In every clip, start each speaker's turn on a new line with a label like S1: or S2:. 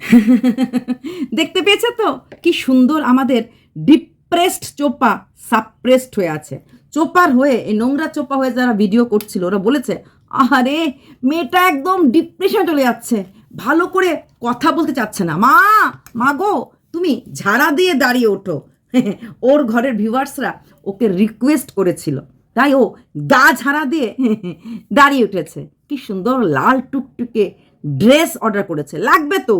S1: দেখতে পেয়েছে তো? কি সুন্দর আমাদের ডিপ্রেসড চোপা সাপ্রেসড হয়ে আছে। চোপার হয়ে, এই নোংরা চোপা হয়ে যারা ভিডিও করছিল, ওরা বলেছে আরে মেয়েটা একদম ডিপ্রেশন চলে যাচ্ছে। ভালো করে কথা বলতে চাচ্ছে না। মা মা গো, তুমি ঝাড়া দিয়ে দাঁড়িয়ে ওঠো। ওর ঘরের ভিউয়ার্সরা ওকে রিকোয়েস্ট করেছিল। তাই ও গা ঝাড়া দিয়ে দাঁড়িয়ে উঠেছে। কি সুন্দর লাল টুকটুকে ড্রেস অর্ডার করেছে। লাগবে তো।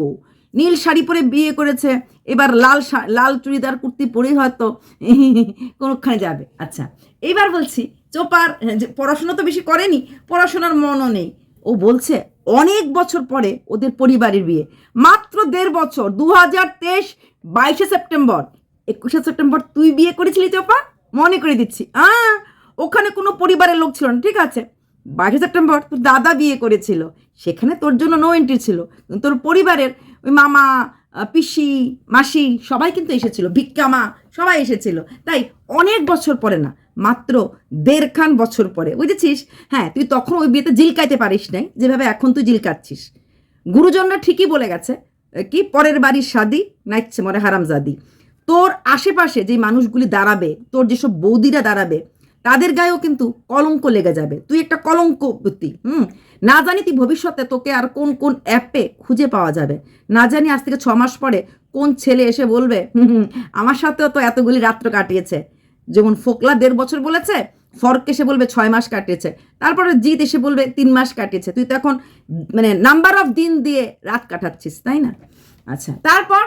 S1: নীল শাড়ি পরে বিয়ে করেছে। এবার লাল লাল চুড়িদার, কুর্তি পরেই হয়তো কোনোখানে যাবে। আচ্ছা এইবার বলছি, চোপার যে পড়াশোনা তো বেশি করেনি, পড়াশোনার মনও নেই। ও বলছে, অনেক বছর পরে ওদের পরিবারের বিয়ে। মাত্র দেড় বছর দু হাজার তেইশ বাইশে সেপ্টেম্বর। একুশে সেপ্টেম্বর তুই বিয়ে করেছিলি চোপা? মনে করে দিচ্ছি। আহ, ওখানে কোনো পরিবারের লোক ছিল না, ঠিক আছে। বাইশে সেপ্টেম্বর তোর দাদা বিয়ে করেছিল। সেখানে তোর জন্য নো এন্ট্রি ছিল। তোর পরিবারের ওই মামা পিসি, মাসি সবাই কিন্তু এসেছিল। ভিক্ষামা সবাই এসেছিল। তাই অনেক বছর পরে না, মাত্র দেড়খান বছর পরে, বুঝেছিস? হ্যাঁ তুই তখন ওই বিয়েতে জিলকাইতে পারিস নাই, যেভাবে এখন তুই জিলকাচ্ছিস। গুরুজনরা ঠিকই বলে গেছে কি পরের বাড়ির শাদি নাইচ্ছে মরে হারামজাদি। তোর আশেপাশে যে মানুষগুলি দাঁড়াবে, তোর যেসব বৌদিরা দাঁড়াবে তাদের গায়েও কিন্তু কলঙ্ক লেগে যাবে। তুই একটা কলঙ্কবতী হুম? না জানি তুই ভবিষ্যতে তোকে আর কোন কোন অ্যাপে খুঁজে পাওয়া যাবে। না জানি আজ থেকে ছ মাস পরে কোন ছেলে এসে বলবে, হুম আমার সাথেও তো এতগুলি রাত্র কাটিয়েছে। যেমন ফোকলা দেড় বছর বলেছে, ফরক এসে বলবে ছয় মাস কাটিয়েছে। তারপরে জিত এসে বলবে তিন মাস কাটিয়েছে। তুই তো এখন মানে নাম্বার অফ দিন দিয়ে রাত কাটাচ্ছিস, তাই না? আচ্ছা তারপর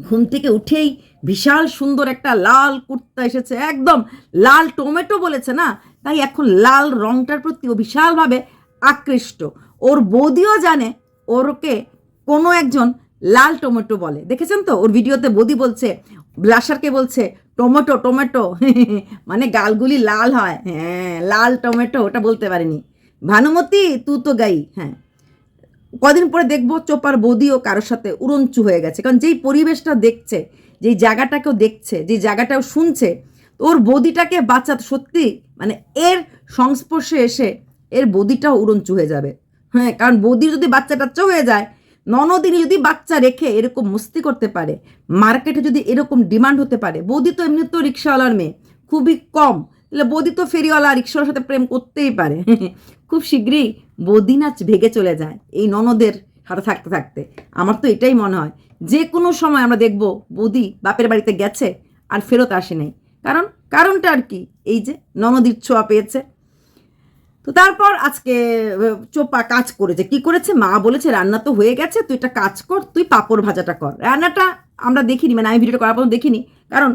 S1: ঘুম থেকে উঠেই বিশাল সুন্দর একটা লাল কুর্তা এসেছে, একদম লাল টমেটো বলেছে না? তাই এখন লাল রংটার প্রতি ও বিশালভাবে আকৃষ্ট। ওর বৌদিও জানে, ওরকে কোনো একজন লাল টমেটো বলে। দেখেছেন তো? ওর ভিডিওতে বৌদি বলছে, ব্লাশারকে বলছে, টমেটো টমেটো। মানে গালগুলি লাল হয়। হ্যাঁ লাল টমেটো, ওটা বলতে পারিনি। ভানুমতি, তু তো গাই। হ্যাঁ। কদিন পরে দেখব চোপার বৌদিও কারোর সাথে উড়ঞ্চু হয়ে গেছে। কারণ যেই পরিবেশটা দেখছে, যেই জায়গাটাকেও দেখছে, যেই জায়গাটাও শুনছে ওর বদিটাকে বাঁচাতে সত্যি মানে এর সংস্পর্শে এসে এর বদিটাও উড়ঞ্চু হয়ে যাবে। হ্যাঁ কারণ বৌদির যদি বাচ্চা টাচ্চা হয়ে যায় ননদিনী যদি বাচ্চা রেখে এরকম মস্তি করতে পারে, মার্কেটে যদি এরকম ডিমান্ড হতে পারে, বৌদি তো এমনি তো রিক্সাওয়ালার মেয়ে, খুবই কম। তাহলে বৌদি তো ফেরিওয়ালা, রিক্সাওয়ালার সাথে প্রেম করতেই পারে। খুব শীঘ্রই বৌদি নাচ ভেগে চলে যায় এই ননদের হাতে থাকতে থাকতে। আমার তো এটাই মনে হয়। যে কোনো সময় আমরা দেখব বৌদি বাপের বাড়িতে গেছে আর ফেরত আসে নাই। কারণ, কারণটা আর কি? এই যে ননদির ছোঁয়া পেয়েছে। তো তারপর আজকে, চোপা কাজ করেছে। কি করেছে? মা বলেছে, রান্না তো হয়ে গেছে, তুই একটা কাজ কর, তুই পাঁপড় ভাজাটা কর। রান্নাটা আমরা দেখিনি মানে আমি ভিডিওটা করার পর দেখিনি। কারণ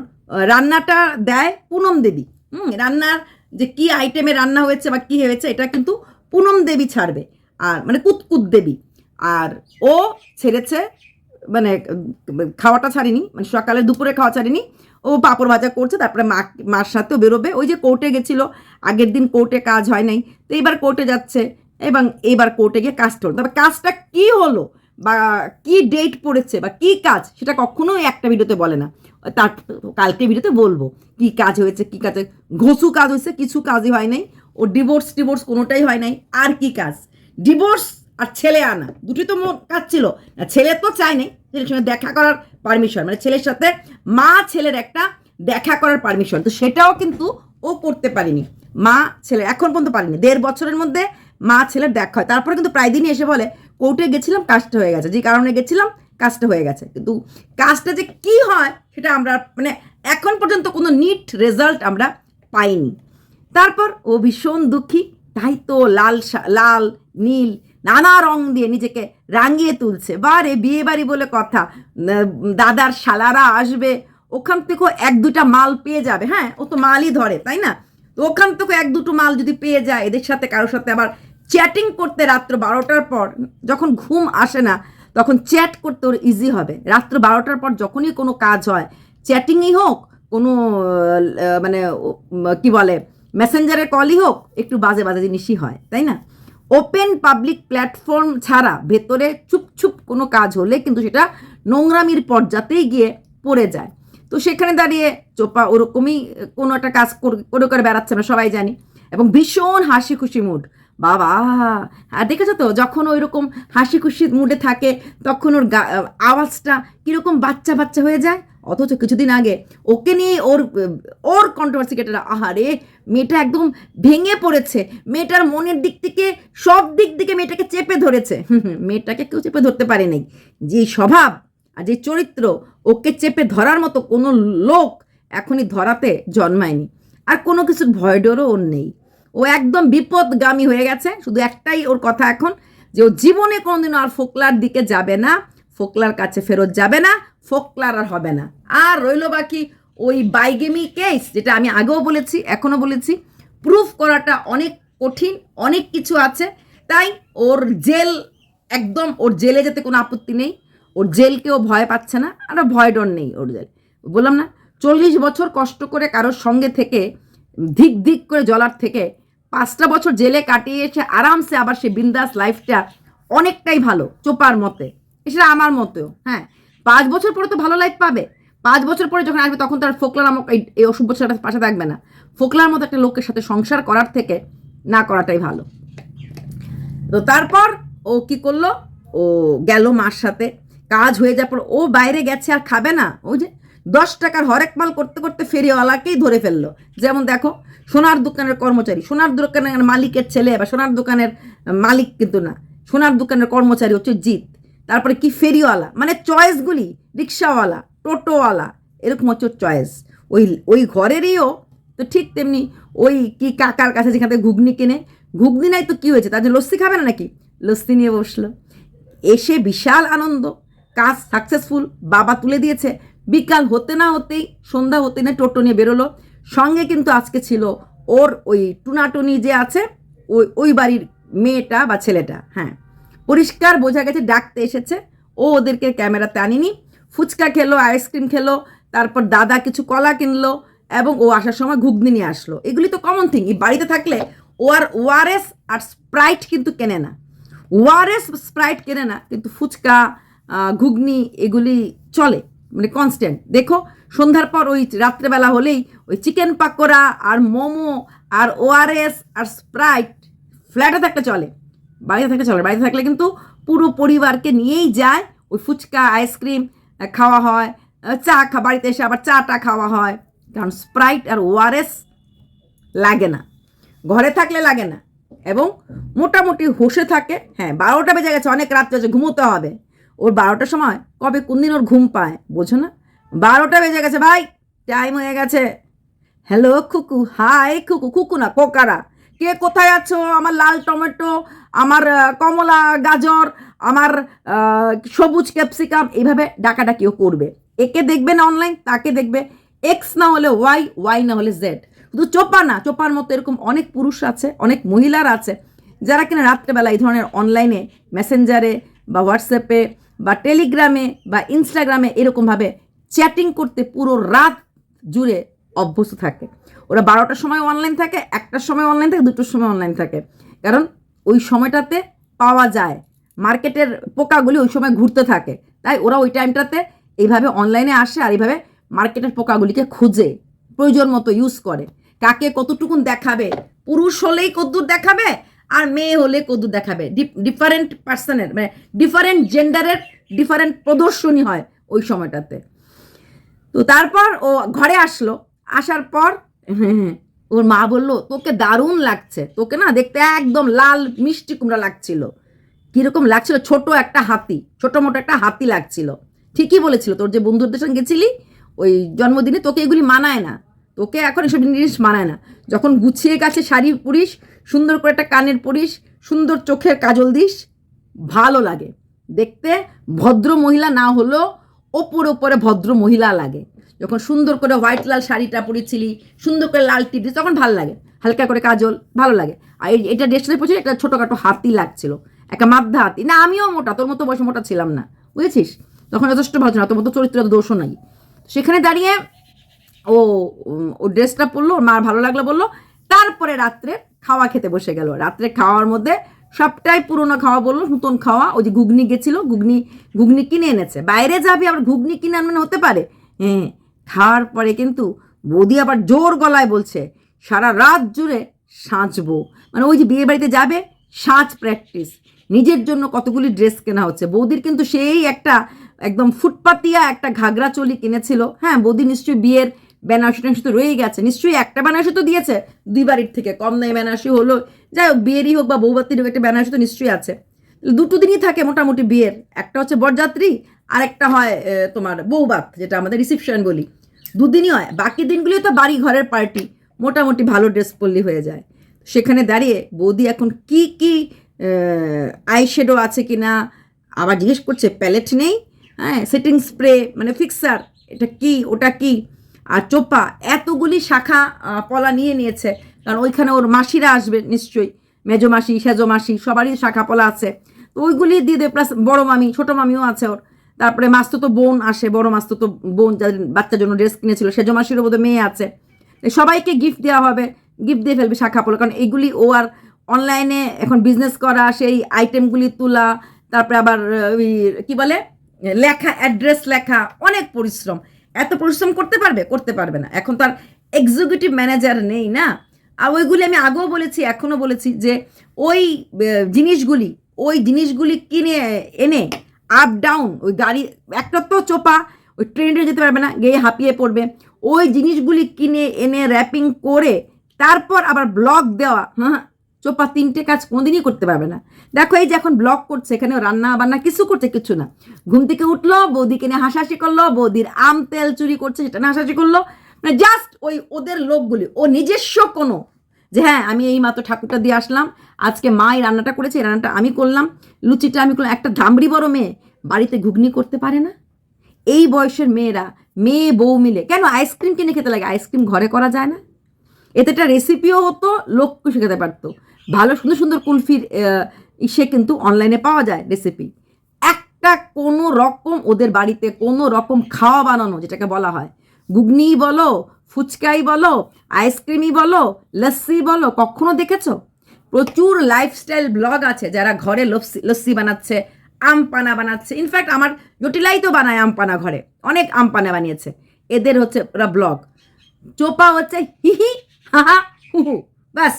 S1: রান্নাটা দেয় পুনম দেবী। হুম, রান্নার যে কি আইটেমে রান্না হয়েছে বা কি হয়েছে, এটা কিন্তু পুনম দেবী ছাড়বে, আর মানে কুতকুত দেবী। আর ও ছেড়েছে মানে খাওয়াটা ছাড়িনি মানে সকালে দুপুরে খাওয়া ছাড়িনি। ও পাঁপড় ভাজা করছে, তারপরে মা, মার সাথেও বেরোবে। ওই যে কোর্টে গেছিল, আগের দিন কোর্টে কাজ হয় নাই, তো এইবার কোর্টে যাচ্ছে, এবং এবার কোর্টে গিয়ে কাজটা হলো তবে কাজটা কি হলো, বা কি ডেট পড়েছে, বা কি কাজ, সেটা কখনোই একটা ভিডিওতে বলে না। তার, কালকে ভিডিওতে বলব, কি কাজ হয়েছে, কি কাজ ঘষু কাজ হয়েছে, কিছু কাজই হয় নাই। ও ডিভোর্স টিভোর্স কোনোটাই হয় নাই। আর কি কাজ? ডিভোর্স আর ছেলে আনা দুটি তো কাজ ছিল। না ছেলে তো চায় নাই, ছেলের সঙ্গে দেখা করার পারমিশন মানে ছেলের সাথে মা ছেলের একটা দেখা করার পারমিশন তো সেটাও কিন্তু ও করতে পারেনি। মা ছেলে এখন পর্যন্ত পারেনি। দেড় বছরের মধ্যে মা ছেলের দেখা হয়। তারপরে কিন্তু প্রায় দিনই এসে বলে, কোর্টে গেছিলাম, কাজটা হয়ে গেছে। যে কারণে গেছিলাম, কাজটা হয়ে গেছে। কিন্তু কাজটা যে কি হয়, সেটা আমরা মানে এখন পর্যন্ত কোনো নিট রেজাল্ট আমরা পাইনি। তারপর ও ভীষণ দুঃখী। তাই তো লাল লাল, নীল, নানা রং দিয়ে নিজেকে রাঙিয়ে তুলছে। বারে বিয়ে বাড়ি বলে কথা। দাদার শালারা আসবে, ওখান থেকেও এক দুটা মাল পেয়ে যাবে। হ্যাঁ ও তো মালই ধরে, তাই না? তো ওখান থেকে এক দুটো মাল যদি পেয়ে যায়, এদের সাথে, কারোর সাথে আবার চ্যাটিং করতে রাত্র বারোটার পর, যখন ঘুম আসে না, তখন চ্যাট করতে ওর ইজি হবে। রাত্র বারোটার পর যখনই কোনো কাজ হয় চ্যাটিংই হোক, কোনো মানে কি বলে মেসেঞ্জারের কলই হোক, একটু বাজে বাজে জিনিসই হয়, তাই না? ওপেন পাবলিক প্ল্যাটফর্ম ছাড়া ভেতরে চুপ চুপ কোনো কাজ হলে কিন্তু সেটা নোংরামির পর্যাতেই গিয়ে পড়ে যায়। তো সেখানে দাঁড়িয়ে চোপা ওরকমই কোনো একটা কাজ করে করে বেড়াচ্ছে না সবাই জানি। এবং ভীষণ হাসি খুশি মুড বাবা! আর দেখেছ তো, যখন ওই রকম হাসি খুশি মুডে থাকে, তখন ওর আওয়াজটা কীরকম বাচ্চা বাচ্চা হয়ে যায়। অথচ কিছুদিন আগে ওকে নিয়ে ওর ওর কন্ট্রোভার্সি কেটে আহারে, মেয়েটা একদম ভেঙে পড়েছে। মেয়েটার মনের দিক থেকে, সব দিক থেকে মেয়েটাকে চেপে ধরেছে। মেয়েটাকে কেউ চেপে ধরতে পারেনি যে স্বভাব আর যে চরিত্র ওকে চেপে ধরার মতো কোনো লোক এখনই ধরাতে জন্মায়নি। আর কোনো কিছুর ভয় ডরও ওর নেই। ও একদম বিপদগামী হয়ে গেছে। শুধু একটাই ওর কথা এখন, যে ও জীবনে কোনোদিনও আর ফোকলার দিকে যাবে না, ফোকলার কাছে ফেরত যাবে না ফোকলার আর হবে না। আর রইল বাকি ওই বাইগেমি কেস যেটা আমি আগেও বলেছি, এখনও বলেছি। প্রুফ করাটা অনেক কঠিন, অনেক কিছু আছে। তাই ওর জেল, একদম ওর জেলে যেতে কোনো আপত্তি নেই। ওর জেলকেও ভয় পাচ্ছে না, আর ভয় ডর নেই ওর জেল। বললাম না, চল্লিশ বছর কষ্ট করে কারোর সঙ্গে থেকে, ধিক ধিক করে জলার থেকে পাঁচটা বছর জেলে কাটিয়ে এসে আরামসে আবার সে বিন্দাস লাইফটা অনেকটাই ভালো, চোপার মতে। সেটা আমার মতেও হ্যাঁ। পাঁচ বছর পরে তো ভালো লাইফ পাবে। পাঁচ বছর পরে যখন আসবে তখন তার ফোকলা নামক এই- অসুখ বছরটা পাশে থাকবে না। ফোকলার মতো একটা লোকের সাথে সংসার করার থেকে না করাটাই ভালো। তো তারপর ও কি করল? ও গেল মার সাথে। কাজ হয়ে যাওয়ার পর ও বাইরে গেছে আর খাবে না। ওই যে দশ টাকার হরেক মাল করতে করতে ফেরিওয়ালাকেই ধরে ফেলল। যেমন দেখো, সোনার দোকানের কর্মচারী। সোনার দোকানের মালিকের ছেলে বা সোনার দোকানের মালিক কিন্তু না। সোনার দোকানের কর্মচারী হচ্ছে জিত তারপরে কি ফেরিওয়ালা? মানে চয়েসগুলি রিক্সাওয়ালা টোটোওয়ালা, এরকম হচ্ছে চয়েস ওই ওই ঘরেরইও তো ঠিক তেমনি ওই কি কাকার কাছে যেখান থেকে ঘুগনি কেনে ঘুগনি নাই তো কী হয়েছে? তার জন্য লস্যি খাবে না নাকি? লস্যি নিয়ে বসল। এসে বিশাল আনন্দ, কাজ সাকসেসফুল বাবা তুলে দিয়েছে। বিকাল হতে না হতেই, সন্ধ্যা হতে না টোটো নিয়ে বেরোলো। সঙ্গে কিন্তু আজকে ছিল ওর ওই টুনাটুনি যে আছে, ওই ওই বাড়ির মেয়েটা বা ছেলেটা হ্যাঁ। পরিষ্কার বোঝা গেছে, ডাকতে এসেছে। ও ওদেরকে ক্যামেরাতে আনিনি। ফুচকা খেলো আইসক্রিম খেলো, তারপর দাদা কিছু কলা কিনলো এবং ও আসার সময় ঘুগনি নিয়ে আসলো। এগুলি তো কমন থিং এই বাড়িতে থাকলে ও আর ওআরএস আর স্প্রাইট কিন্তু কেনে না। ওআরএস স্প্রাইট কেনে না, কিন্তু ফুচকা ঘুগনি এগুলি চলে মানে কনস্ট্যান্ট দেখো, সন্ধ্যার পর ওই রাত্রেবেলা হলেই ওই চিকেন পাকোড়া আর মোমো আর ওআরএস আর স্প্রাইট ফ্ল্যাটে থাকলে চলে। বাড়িতে থাকলে চলে, বাড়িতে থাকলে কিন্তু পুরো পরিবারকে নিয়েই যায়। ওই ফুচকা, আইসক্রিম খাওয়া হয় চা খা, বাড়িতে এসে আবার চাটা খাওয়া হয়। কারণ স্প্রাইট আর ওআরএস লাগে না। ঘরে থাকলে লাগে না। এবং মোটামুটি হোসে থাকে। হ্যাঁ বারোটা বেজে গেছে, অনেক রাত হয়েছে ঘুমোতে হবে। ওর বারোটার সময় কবে, কোন দিন ওর ঘুম পায়, বোঝো না? বারোটা বেজে গেছে, ভাই টাইম হয়ে গেছে। হ্যালো খুকু হাই খুকু খুকু না, কোকারা। কে কোথায় আছো? আমার লাল টমেটো আমার কমলা, গাজর, আমার সবুজ ক্যাপসিকাম, এইভাবে ডাকাডাকিও করবে। একে দেখবে না অনলাইন তাকে দেখবে এক্স না হলে ওয়াই ওয়াই না হলে জেড শুধু চোপা না, চোপার মতো এরকম অনেক পুরুষ আছে, অনেক মহিলার আছে, যারা কিনা রাত্রেবেলা এই ধরনের অনলাইনে মেসেঞ্জারে বা হোয়াটসঅ্যাপে বা টেলিগ্রামে বা ইনস্টাগ্রামে এরকমভাবে চ্যাটিং করতে পুরো রাত জুড়ে অভ্যস্ত থাকে। ওরা বারোটার সময় অনলাইন থাকে, একটার সময় অনলাইন থাকে, দুটোর সময় অনলাইন থাকে। কারণ ওই সময়টাতে পাওয়া যায়। মার্কেটের পোকাগুলি ওই সময় ঘুরতে থাকে। তাই ওরা ওই টাইমটাতে এইভাবে অনলাইনে আসে আর এইভাবে মার্কেটের পোকাগুলিকে খুঁজে, প্রয়োজন মতো ইউজ করে। কাকে কতটুকুন দেখাবে? পুরুষ হলেই কদ্দূর দেখাবে আর মেয়ে হলে কদ্দূর দেখাবে। ডিফারেন্ট পার্সনের মানে ডিফারেন্ট জেন্ডারের ডিফারেন্ট প্রদর্শনী হয় ওই সময়টাতে। তো তারপর ও ঘরে আসলো। আসার পর ওর মা বলল, তোকে দারুণ লাগছে। তোকে না দেখতে একদম লাল মিষ্টি কুমড়া লাগছিল। কীরকম লাগছিল? ছোট একটা হাতি, ছোট মোটো একটা হাতি লাগছিল। ঠিকই বলেছিল, তোর যে বন্ধুদের সঙ্গে গেছিলি, ওই জন্মদিনে তোকে এগুলি মানায় না। তোকে এখন এসব জিনিস মানায় না। যখন গুছিয়ে গেছে শাড়ি পরিস, সুন্দর করে একটা কানের পরিস, সুন্দর চোখের কাজল দিস, ভালো লাগে। দেখতে ভদ্র মহিলা না হলেও ওপরে ওপরে ভদ্র মহিলা লাগে। যখন সুন্দর করে হোয়াইট লাল শাড়িটা পরেছিলি, সুন্দর করে লাল টিপ তখন ভালো লাগে। হালকা করে কাজল, ভালো লাগে। আর এটা ড্রেসটা পড়ছিল একটা ছোটোখাটো হাতি লাগছিল। একটা মাধ্যা হাতি। না, আমিও মোটা, তোর মতো বয়সে মোটা ছিলাম না। বুঝেছিস? তখন যথেষ্ট ভালো না তোর মতো চরিত্র দোষও নাই। সেখানে দাঁড়িয়ে ও ও ড্রেসটা পরলো মার ভালো লাগল বলল। তারপরে রাত্রে খাওয়া খেতে বসে গেল। রাত্রে খাওয়ার মধ্যে সবটাই পুরনো খাওয়া বলল, নতুন খাওয়া। ওই যে ঘুগনি গেছিল, ঘুগনি ঘুগনি কিনে এনেছে। বাইরে যাবি, আবার ঘুগনি কিনে আনবে না, হতে পারে। হ্যাঁ। খাওয়ার পরে কিন্তু বৌদি আবার জোর গলায় বলছে, সারা রাত জুড়ে সাজবো মানে ওই যে বিয়ে বাড়িতে যাবে, সাঁচ প্র্যাকটিস নিজের জন্য কতগুলি ড্রেস কেনা হচ্ছে। বৌদির কিন্তু সেই একটা একদম ফুটপাতিয়া একটা ঘাগরা চলি কিনেছিল। হ্যাঁ বৌদি নিশ্চয়ই বিয়ের বেনারসি টেনারসি তো রয়েই গেছে। নিশ্চয়ই একটা বেনারসি তো দিয়েছে দুই বাড়ির থেকে। কম দামে বেনারসি হলো, যাই হোক, বিয়েরই হোক বা বৌবাতির হোক, একটা বেনারসি তো নিশ্চয়ই আছে। দুটো দিনই থাকে মোটামুটি বিয়ের। একটা হচ্ছে বরযাত্রী আর একটা হয় তোমার বৌবাত, যেটা আমাদের রিসিপশন বলি। দুদিনই হয়, বাকি দিনগুলি তো বাড়ি ঘরের পার্টি মোটামুটি ভালো ড্রেস পরলি হয়ে যায়। সেখানে দাঁড়িয়ে বৌদি এখন কি কি আই শেডো আছে কি না আবার জিজ্ঞেস করছে প্যালেট নেই হ্যাঁ সেটিং স্প্রে মানে ফিক্সার এটা কি, ওটা কি? আর চোপা, এতগুলি শাখা পলা নিয়ে নিয়েছে, কারণ ওইখানে ওর মাসিরা আসবে নিশ্চয়ই, মেজো মাসি, সেজো মাসি, সবারই শাখা পলা আছে। তো ওইগুলি দিয়ে দেবে প্লাস বড় মামি, ছোটো মামিও আছে ওর। তারপরে মাস্তো তো বোন আসে, বড় মাস্তো তো বোন যাদের বাচ্চার জন্য ড্রেস কিনেছিল সেজো মাসিরও বোধহয় মেয়ে আছে। সবাইকে গিফট দেওয়া হবে গিফট দিয়ে ফেলবে শাখা পলা, কারণ এগুলি ও আর অনলাইনে এখন বিজনেস করা, সেই আইটেমগুলি তোলা, তারপরে আবার ওই কী বলে, লেখা অ্যাড্রেস লেখা, অনেক পরিশ্রম। এত পরিশ্রম করতে পারবে? করতে পারবে না। এখন তার এক্সিকিউটিভ ম্যানেজার নেই না? আর ওইগুলি আমি আগেও বলেছি, এখনও বলেছি যে ওই জিনিসগুলি ওই জিনিসগুলি কিনে, এনে আপ ডাউন ওই গাড়ি, একটা তো চোপা, ওই ট্রেনে যেতে পারবে না, গিয়ে হাঁপিয়ে পড়বে। ওই জিনিসগুলি কিনে, এনে র্যাপিং করে, তারপর আবার ব্লক দেওয়া হ্যাঁ চোপা তিনটে কাজ কোনোদিনই করতে পারবে না। দেখো এই যে এখন ব্লগ করছে এখানে রান্না বান্না কিছু করছে, কিছু না। ঘুম থেকে উঠল বৌদিকে নিয়ে হাসাহাসি করল, বৌদির আম তেল চুরি করছে, সেটা না হাসাহাসি করল। মানে জাস্ট ওই ওদের লোকগুলি, ও নিজস্ব কোনো যে হ্যাঁ আমি এই মাত্র ঠাকুরটা দিয়ে আসলাম, আজকে মা এই রান্নাটা করেছে, এই রান্নাটা আমি করলাম, লুচিটা আমি করলাম। একটা ধামড়ি বড় মেয়ে বাড়িতে ঘুগনি করতে পারে না? এই বয়সের মেয়েরা, মেয়ে, বউ মিলে, কেন আইসক্রিম কিনে খেতে লাগে? আইসক্রিম ঘরে করা যায় না? এতে একটা রেসিপিও হতো লোককে শেখাতে পারতো। ভালো, সুন্দর সুন্দর কুলফির ইসে কিন্তু অনলাইনে পাওয়া যায় রেসিপি একটা কোনো রকম ওদের বাড়িতে কোনো রকম খাওয়া বানানো, যেটাকে বলা হয়, ঘুগনি বলো ফুচকাই বলো, আইসক্রিমই বলো, লস্যি বলো, কখনো দেখেছ? প্রচুর লাইফস্টাইল ব্লগ আছে যারা ঘরে লস্যি লস্যি বানাচ্ছে আম পানা বানাচ্ছে ইনফ্যাক্ট আমার জটিলাই তো বানায় আম পানা ঘরে, অনেক আম পানা বানিয়েছে। এদের হচ্ছে ওরা ব্লগ চোপা হচ্ছে হিহি হাহা হুহু ব্যাস।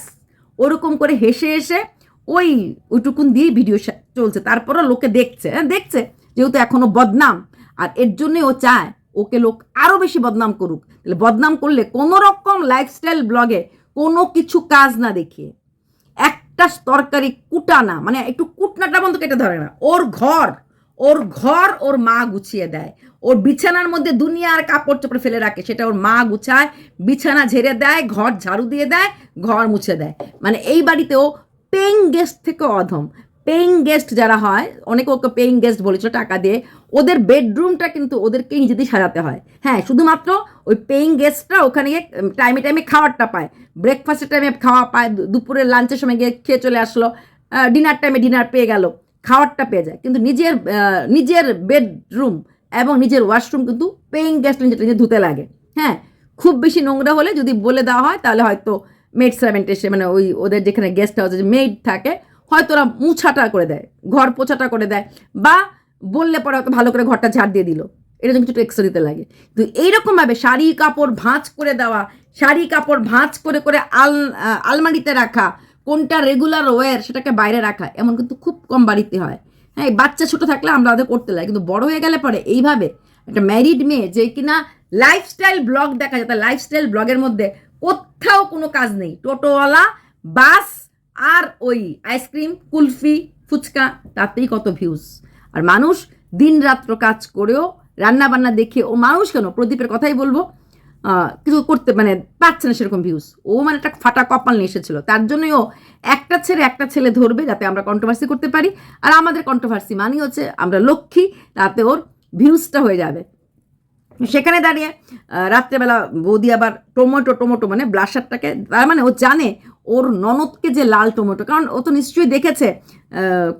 S1: ওরকম করে হেসে হেসে ওই ওইটুকুন দিয়ে ভিডিও চলছে। তারপরও লোকে দেখছে হ্যাঁ দেখছে যেহেতু এখনও বদনাম। আর এর জন্যই ও চায় ওকে লোক আরও বেশি বদনাম করুক। তাহলে বদনাম করলে কোনো রকম লাইফস্টাইল ব্লগে কোনো কিছু কাজ না দেখিয়ে। একটা তরকারি কুটানা মানে একটু কুটনাটা বন্ধ কেটে ধরে না, ওর ঘর ওর ঘর ওর মা গুছিয়ে দেয়। ওর বিছানার মধ্যে দুনিয়ার কাপড় চোপড় ফেলে রাখে, সেটা ওর মা গুছায়, বিছানা ঝেড়ে দেয়, ঘর ঝাড়ু দিয়ে দেয়, ঘর মুছে দেয়। মানে এই বাড়িতেও পেইং গেস্ট থেকে অধম। পেইং গেস্ট যারা হয়, অনেকে ওকে পেইং গেস্ট বলেছিল টাকা দিয়ে, ওদের বেডরুমটা কিন্তু ওদেরকেই নিজেদের সাজাতে হয়। হ্যাঁ শুধুমাত্র ওই পেইং গেস্টরা ওখানে গিয়ে টাইমে টাইমে খাবারটা পায়। ব্রেকফাস্টের টাইমে খাওয়া পায় দুপুরের লাঞ্চের সময় গিয়ে খেয়ে চলে আসলো ডিনার টাইমে ডিনার পেয়ে গেল খাবারটা পেয়ে যায়। কিন্তু নিজের নিজের বেডরুম এবং নিজের ওয়াশরুম কিন্তু পেইং গেস্ট নিজে ধুতে লাগে। হ্যাঁ খুব বেশি নোংরা হলে যদি বলে দেওয়া হয়, তাহলে হয়তো মেড সার্ভেন্ট এসে মানে ওই ওদের যেখানে গেস্ট হাউসে মেড থাকে হয়তো ওরা মুছাটা করে দেয়, ঘর পোছাটা করে দেয়, বা বললে পরে হয়তো ভালো করে ঘরটা ঝাড় দিয়ে দিল। এটা জন্য কিছু এক্সট্রা দিতে লাগে। তো এইরকমভাবে শাড়ি, কাপড় ভাঁজ করে দেওয়া, শাড়ি, কাপড় ভাঁজ করে করে আল আলমারিতে রাখা, কোনটা রেগুলার ওয়্যার সেটাকে বাইরে রাখা, এমন কিন্তু খুব কম বাড়িতে হয়। হ্যাঁ বাচ্চা ছোটো থাকলে আমরা ওদের করতে লাগে, কিন্তু বড় হয়ে গেলে পরে এইভাবে একটা ম্যারিড মেয়ে যে কিনা লাইফস্টাইল ব্লগ দেখা যায়, তার লাইফস্টাইল ব্লগের মধ্যে কোথাও কোনো কাজ নেই। টোটোওয়ালা, বাস আর ওই আইসক্রিম কুলফি, ফুচকা, তাতেই কত ভিউজ আর মানুষ দিন রাত্র কাজ করেও রান্না বান্না দেখে, ও মানুষ কেন? প্রদীপের কথাই বলব কিছু করতে মানে পাচ্ছে না সেরকম ভিউজ ও মানে একটা ফাটা কপাল নিয়ে এসেছিল। তার জন্যই ও একটা ছেলে একটা ছেলে ধরবে যাতে আমরা কন্ট্রোভার্সি করতে পারি। আর আমাদের কন্ট্রোভার্সি মানেই হচ্ছে আমরা লক্ষ্মী, তাতে ওর ভিউজটা হয়ে যাবে। সেখানে দাঁড়িয়ে রাত্রেবেলা বৌদি আবার টমেটো টমেটো মানে ব্লাশারটাকে তার মানে ও জানে ওর ননদকে যে লাল টমেটো, কারণ ও তো নিশ্চয়ই দেখেছে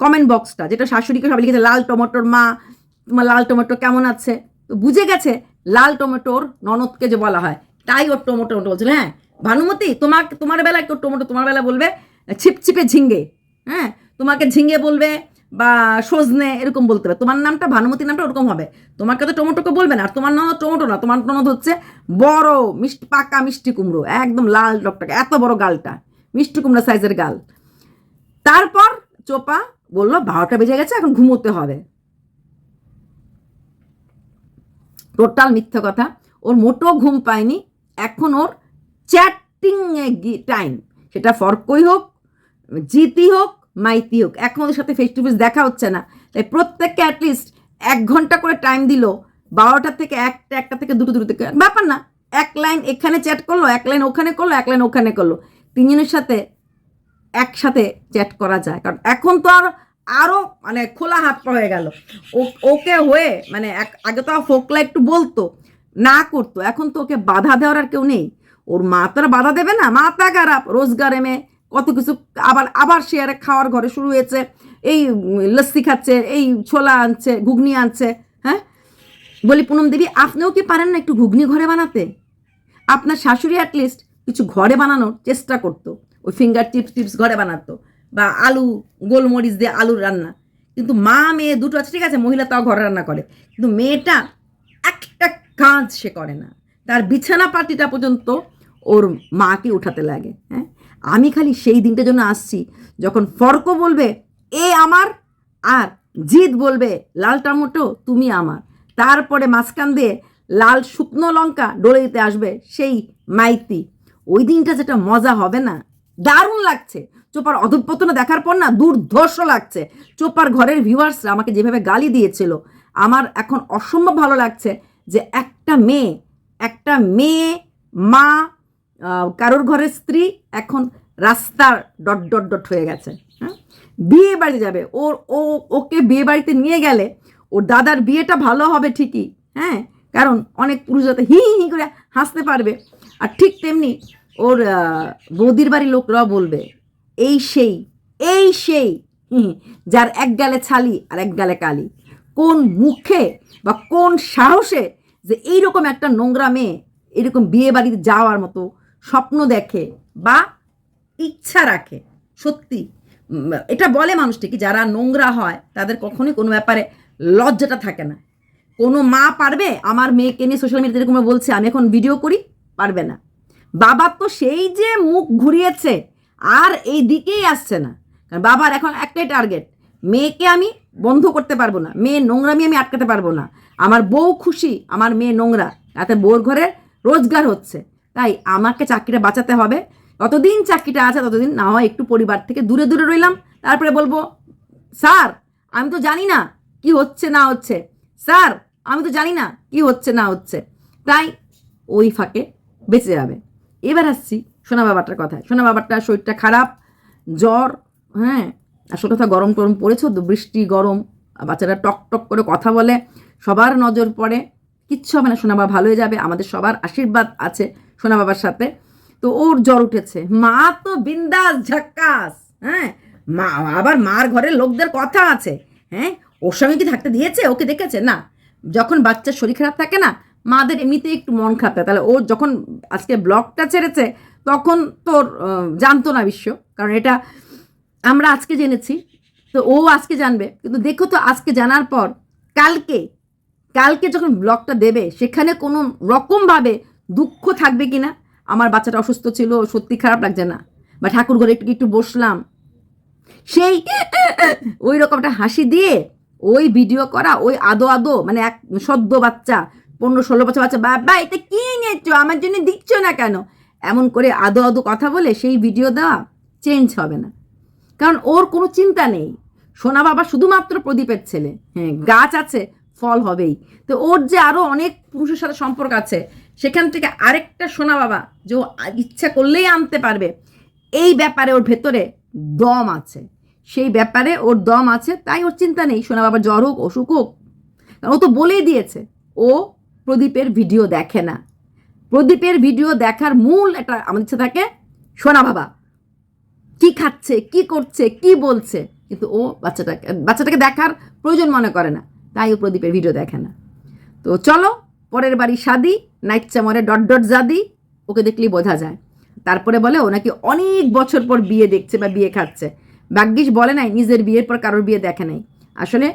S1: কমেন্ট বক্সটা যেটা শাশুড়িকে সবাই লিখেছে, লাল টমেটোর মা, তোমার লাল টমেটো কেমন আছে? তো বুঝে গেছে, লাল টমেটোর ননদকে যে বলা হয়, তাই ওর টমেটো টমেটো বলছিল হ্যাঁ ভানুমতি তোমার তোমার বেলায় কেউ টমেটো তোমার বেলা বলবে? ছিপছিপে ঝিঙ্গে হ্যাঁ তোমাকে ঝিঙ্গে বলবে বা সজনে এরকম বলতে হবে, তোমার নামটা ভানুমতি নামটা ওরকম হবে, তোমাকে তো টমেটোকে বলবে না, আর তোমার নাম টমেটো না, তোমার ননদ হচ্ছে বড় মিষ্টি, পাকা মিষ্টি কুমড়ো, একদম লাল টকটকে, এত বড় গালটা। মিষ্টি কুমড়া সাইজের গাল। তারপর চোপা বলল, বারোটা বেজে গেছে, এখন ঘুমোতে হবে। টোটাল মিথ্যা কথা। ওর মোটো ঘুম পায়নি। এখন ওর চ্যাটিং টাইম সেটা ফর্কই হোক জিতি হোক, মাইতি হোক। এখন ওদের সাথে ফেস টু ফেস দেখা হচ্ছে না। তাই প্রত্যেককে অ্যাটলিস্ট এক ঘণ্টা করে টাইম দিল। বারোটা থেকে একটা একটা থেকে দুটো দুটো থেকে ব্যাপার না। এক লাইন এখানে চ্যাট করল, এক লাইন ওখানে করল, এক লাইন ওখানে করল। তিনজনের সাথে একসাথে চ্যাট করা যায়। কারণ এখন তো আর আরও মানে খোলা হাত হয়ে গেল। ওকে হয়ে মানে এক- আগে তো ফোকলা একটু বলতো, না করতো। এখন তো ওকে বাধা দেওয়ার আর কেউ নেই। ওর মা তো আর বাধা দেবে না মাথা খারাপ, রোজগারে মেয়ে কত কিছু, আবার আবার শেয়ারে খাওয়ার ঘরে শুরু হয়েছে, এই লস্যি খাচ্ছে, এই ছোলা আনছে, ঘুগনি আনছে হ্যাঁ? বলি, পুনম দেবী, আপনিও কি পারেন না একটু ঘুগনি ঘরে বানাতে? আপনার শাশুড়ি অ্যাটলিস্ট কিছু ঘরে বানানোর চেষ্টা করতো। ওই ফিঙ্গার টিপস টিপস ঘরে বানাতো বা আলু, গোলমরিচ দিয়ে আলুর রান্না। কিন্তু মা, মেয়ে দুটো আছে, ঠিক আছে, মহিলা তাও ঘরে রান্না করে। কিন্তু মেয়েটা একটা কাজ সে করে না। তার বিছানা পাটিটা পর্যন্ত ওর মাকে উঠাতে লাগে হ্যাঁ? আমি খালি সেই দিনটার জন্য আসছি যখন ফর্ক বলবে, এ আমার, আর জিৎ বলবে লাল টমেটো তুমি আমার। তারপরে মাঝখান দিয়ে লাল শুকনো লঙ্কা ডলে দিতে আসবে সেই মাইতি। ওই দিনটা যেটা মজা হবে না? দারুণ লাগছে। চোপার অধঃপতন দেখার পর না দুর্ধর্ষ লাগছে। চোপার ঘরের ভিউয়ার্সরা আমাকে যেভাবে গালি দিয়েছিল, আমার এখন অসম্ভব ভালো লাগছে যে একটা মেয়ে একটা মেয়ে, মা কারোর ঘরের স্ত্রী এখন রাস্তার ডট ডট ডট হয়ে গেছে। হ্যাঁ? বিয়ে বাড়ি যাবে। ওর, ও, ওকে বিয়ে বাড়িতে নিয়ে গেলে ওর দাদার বিয়েটা ভালো হবে ঠিকই। হ্যাঁ? কারণ অনেক পুরুষ যাতে হি হি হি করে হাসতে পারবে। আর ঠিক তেমনি ওর বৌদির বাড়ির লোকরাও বলবে, এই সেই এই সেই যার এক গালে ছালি আর এক গালে কালি। কোন মুখে বা কোন সাহসে যে এইরকম একটা নোংরা মেয়ে এরকম বিয়ে বাড়িতে যাওয়ার মতো স্বপ্ন দেখে বা ইচ্ছা রাখে? সত্যি এটা বলে মানুষটি কি যারা নোংরা হয় তাদের কখনোই কোনো ব্যাপারে লজ্জাটা থাকে না। কোনো মা পারবে, আমার মেয়েকে নিয়ে সোশ্যাল মিডিয়াতে এরকম বলছে, আমি এখন ভিডিও করি পারবে না। বাবার তো সেই যে মুখ ঘুরিয়েছে, আর এই দিকেই আসছে না। কারণ বাবার এখন একটাই টার্গেট মেয়েকে আমি বন্ধ করতে পারব না মেয়ে নোংরামি আমি আটকাতে পারব না। আমার বউ খুশি, আমার মেয়ে নোংরা, তাতে বউর ঘরে রোজগার হচ্ছে। তাই আমাকে চাকরিটা বাঁচাতে হবে। যতদিন চাকরিটা আছে, ততদিন না হয় একটু পরিবার থেকে দূরে দূরে রইলাম। তারপরে বলব, স্যার, আমি তো জানি না কি হচ্ছে না হচ্ছে। স্যার, আমি তো জানি না কি হচ্ছে না হচ্ছে। তাই ওই ফাঁকে বেঁচে যাবে। এবার আসছি সোনা বাবাটার কথায়। সোনা বাবারটার শরীরটা খারাপ, জ্বর হ্যাঁ? আসল কথা গরম টরম পড়েছে তো? বৃষ্টি, গরম বাচ্চারা টক টক করে কথা বলে, সবার নজর পড়ে। কিচ্ছু হবে না, সোনা বাবা ভালো হয়ে যাবে, আমাদের সবার আশীর্বাদ আছে সোনা বাবার সাথে। তো ওর জ্বর উঠেছে। মা তো বিন্দাস ঝাক্কাস হ্যাঁ? মা, আবার মার ঘরের লোকদের কথা আছে হ্যাঁ? ওর সঙ্গে কি থাকতে দিয়েছে? ওকে দেখেছে? না। যখন বাচ্চার শরীর খারাপ থাকে না মাদের এমনিতেই একটু মন থাকে তাহলে ও যখন আজকে ব্লগটা ছেড়েছে, তখন তোর জানতো না বিশ্ব। কারণ এটা আমরা আজকে জেনেছি, তো ও আজকে জানবে। কিন্তু দেখো তো, আজকে জানার পর কালকে কালকে যখন ব্লগটা দেবে, সেখানে কোনো রকমভাবে দুঃখ থাকবে কি না আমার বাচ্চাটা অসুস্থ ছিল, সত্যি খারাপ লাগছে না। বা ঠাকুর ঘরে একটু একটু বসলাম। সেই ওই রকম একটা হাসি দিয়ে ওই ভিডিও করা, ওই আদো আদো মানে এক সদ্য বাচ্চা পনেরো ষোলো বছর বাচ্চা বাবা, এটা কি নিয়েছো আমার জন্য দিচ্ছ না কেন? এমন করে আদো আদো কথা বলে সেই ভিডিও দেওয়া চেঞ্জ হবে না। কারণ ওর কোনো চিন্তা নেই। সোনা বাবা শুধুমাত্র প্রদীপের ছেলে। হ্যাঁ গাছ আছে, ফল হবেই। তো ওর যে আরও অনেক পুরুষের সাথে সম্পর্ক আছে, সেখান থেকে আরেকটা সোনা বাবা যে ও ইচ্ছা করলেই আনতে পারবে, এই ব্যাপারে ওর ভেতরে দম আছে। সেই ব্যাপারে ওর দম আছে, তাই ওর চিন্তা নেই। সোনা বাবার জ্বর হোক, অসুখ হোক, ও তো বলেই দিয়েছে। ও প্রদীপের ভিডিও দেখে না। প্রদীপের ভিডিও দেখার মূল একটা আমার ইচ্ছা থাকে, সোনা বাবা। কি খাচ্ছে, কি করছে, কি বলছে? কিন্তু ও বাচ্চাটাকে বাচ্চাটাকে দেখার প্রয়োজন মনে করে না। তাই ও প্রদীপের ভিডিও দেখে না। তো চলো, পরের বাড়ি সাদি, নাইট চামরে ডট ডট জাদি ওকে দেখলেই বোঝা যায়। তারপরে বলে ও নাকি অনেক বছর পর বিয়ে দেখছে বা বিয়ে খাচ্ছে। ভাগ্যিস বলে নাই, নিজের বিয়ের পর কারোর বিয়ে দেখে নাই। আসলে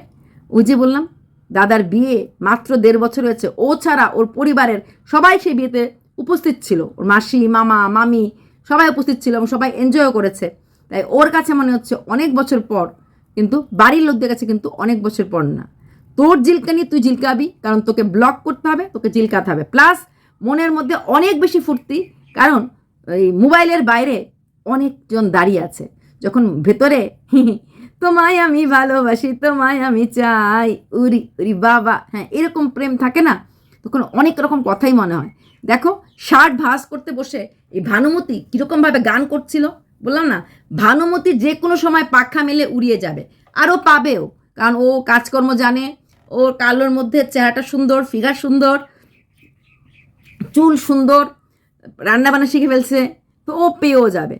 S1: ওই যে বললাম দাদার বিয়ে মাত্র দেড় বছর হয়েছে, ও ছাড়া ওর পরিবারের সবাই সেই বিয়েতে উপস্থিত ছিল। ওর মাসি, মামা, মামি সবাই উপস্থিত ছিল এবং সবাই এনজয়ও করেছে। তাই ওর কাছে মনে হচ্ছে অনেক বছর পর, কিন্তু বাড়ির লোকদের কাছে কিন্তু অনেক বছর পর না। তোর জিলকানি তুই জিলকাবি কারণ তোকে ব্লক করতে হবে, তোকে জিলকাতে হবে। প্লাস মনের মধ্যে অনেক বেশি ফুর্তি, কারণ এই মোবাইলের বাইরে অনেকজন দাঁড়িয়ে আছে। যখন ভেতরে তোমায় আমি ভালোবাসি, তোমায় আমি চাই। উরি উরি, বাবা। হ্যাঁ এরকম প্রেম থাকে না? তখন অনেক রকম কথাই মনে হয়। দেখো শার্ট ভাস করতে বসে এই ভানুমতি কীরকমভাবে গান করছিল, বললাম না? ভানুমতি যে কোনো সময় পাখা মেলে উড়িয়ে যাবে। আরও পাবেও, কারণ ও কাজকর্ম জানে ওর কালোর মধ্যে চেহারাটা সুন্দর, ফিগার সুন্দর, চুল সুন্দর, রান্নাবান্না শিখে ফেলছে, তো ও পেয়েও যাবে।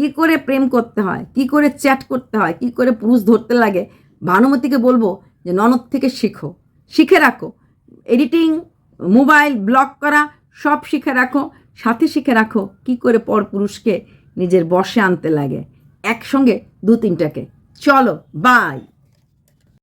S1: কি করে প্রেম করতে হয়? কি করে চ্যাট করতে হয়? কি করে পুরুষ ধরতে লাগে? ভানুমতিকে বলব যে ননদ থেকে শিখো। শিখে রাখো। এডিটিং, মোবাইল ব্লক করা সব শিখে রাখো। সাথে শিখে রাখো কি করে পর পুরুষকে নিজের বসে আনতে লাগে। একসঙ্গে দু তিনটাকে। চলো বাই